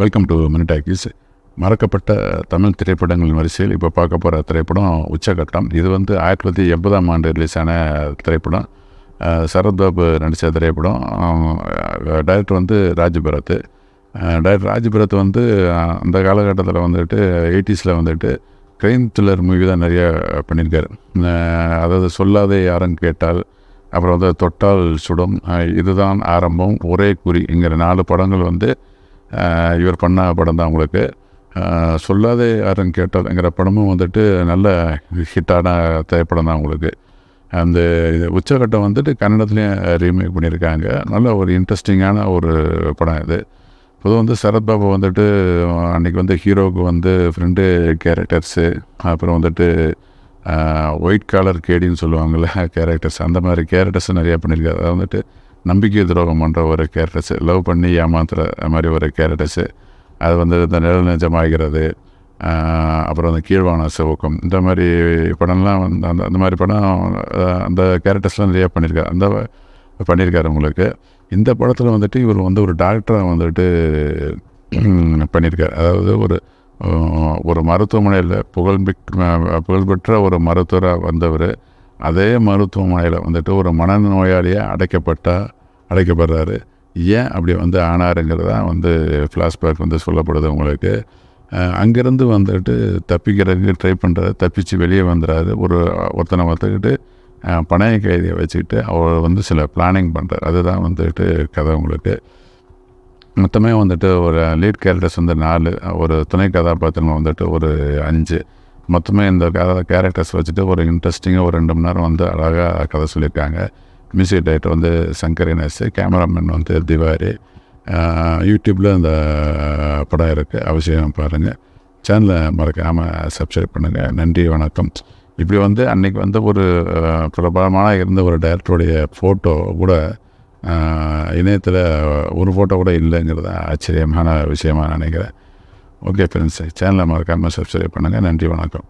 Welcome to mini talkies மறக்கப்பட்ட தமிழ் திரைப்படங்களின் வரிசையில் இப்போ பார்க்க போகிற திரைப்படம் உச்சகட்டம். இது வந்து ஆயிரத்தி தொள்ளாயிரத்தி எண்பதாம் ஆண்டு ரிலீஸான திரைப்படம். சரத்பாபு நடித்த திரைப்படம். டைரக்டர் வந்து ராஜ்பரத் டைரக்டர் ராஜ்பரத் வந்து அந்த காலகட்டத்தில் வந்துட்டு எயிட்டிஸில் வந்துட்டு க்ரைம் த்ரில்லர் மூவி தான் நிறைய பண்ணியிருக்காரு. அதாவது சொல்லாதே யாரும் கேட்டால் அப்புறம் வந்து தொட்டால் சுடும். இதுதான் ஆரம்பம். ஒரே குறிங்கிற நாலு படங்கள் வந்து இவர் பண்ண படம் தான் அவங்களுக்கு சொல்லாதே யாரும் கேட்டால்ங்கிற படமும் வந்துட்டு நல்ல ஹிட்டான திரைப்படம் தான் அவங்களுக்கு அந்த இது உச்சகட்டம் வந்துட்டு கன்னடத்துலேயும் ரீமேக் பண்ணியிருக்காங்க. நல்ல ஒரு இன்ட்ரெஸ்டிங்கான ஒரு படம் இது. பொதுவாக வந்து சரத்பாபு வந்துட்டு அன்றைக்கி வந்து ஹீரோவுக்கு வந்து ஃப்ரெண்டு கேரக்டர்ஸு அப்புறம் வந்துட்டு ஒயிட் காலர் கேடின்னு சொல்லுவாங்கள்ல கேரக்டர்ஸ் அந்த மாதிரி கேரக்டர்ஸ் நிறையா பண்ணியிருக்காரு. அதை வந்துட்டு நம்பிக்கை துரோகம் பண்ணுற ஒரு கேரக்டர்ஸ் லவ் பண்ணி ஏமாத்துற மாதிரி ஒரு கேரக்டர்ஸு அது வந்து இந்த நிழல் நிஜமாகிறது அப்புறம் அந்த கீழ்வான சிவக்கம் இந்த மாதிரி படம்லாம் வந்து அந்த அந்த மாதிரி படம் அந்த கேரக்டர்ஸ்லாம் நிறையா பண்ணியிருக்காரு அந்த பண்ணியிருக்காரு உங்களுக்கு. இந்த படத்தில் வந்துட்டு இவர் வந்து ஒரு டாக்டராக வந்துட்டு பண்ணியிருக்கார் அதாவது ஒரு ஒரு மருத்துவமனையில் புகழ்மிக் புகழ்பெற்ற ஒரு மருத்துவராக வந்தவர். அதே மருத்துவமனையில் வந்துட்டு ஒரு மனநோயாளியாக அடைக்கப்பட்டா அடைக்கப்படுறாரு. ஏன் அப்படி வந்து ஆனாருங்கிறது தான் வந்து ஃப்ளாஷ்பேக் வந்து சொல்லப்படுது உங்களுக்கு. அங்கேருந்து வந்துட்டு தப்பிக்கிறதுக்கு ட்ரை பண்ணுறாரு தப்பிச்சு வெளியே வந்துடுறாரு ஒரு ஒருத்தனை வந்துக்கிட்டு பணைய கைதியை வச்சுக்கிட்டு அவர் வந்து சில பிளானிங் பண்ணுறார் அதுதான் வந்துட்டு கதை உங்களுக்கு. மொத்தமே வந்துட்டு ஒரு லீட் கேரக்டர்ஸ் வந்து நாலு. ஒரு துணை கதாபாத்திரங்கள் வந்துட்டு ஒரு அஞ்சு. மொத்தமே இந்த கதை கேரக்டர்ஸ் வச்சுட்டு ஒரு இன்ட்ரெஸ்டிங்காக ஒரு ரெண்டு மணி நேரம் வந்து அழகாக கதை சொல்லியிருக்காங்க. மியூசிக் டைரக்டர் வந்து சங்கர் இனஸ் கேமராமேன் வந்து திவாரி யூடியூப்பில் இந்த படம் இருக்குது அவசியம் பாருங்கள் சேனலை மறக்காமல் சப்ஸ்கிரைப் பண்ணுங்கள் நன்றி வணக்கம். இப்படி வந்து அன்றைக்கி வந்து ஒரு பிரபலமான இருந்த ஒரு டைரக்டருடைய ஃபோட்டோ கூட இணையத்தில் ஒரு ஃபோட்டோ கூட இல்லைங்கிறது ஆச்சரியமான விஷயமாக நினைக்கிறேன். ஓகே ஃப்ரெண்ட்ஸ் சேனலை மறக்காமல் சப்ஸ்கிரைப் பண்ணுங்கள் நன்றி வணக்கம்.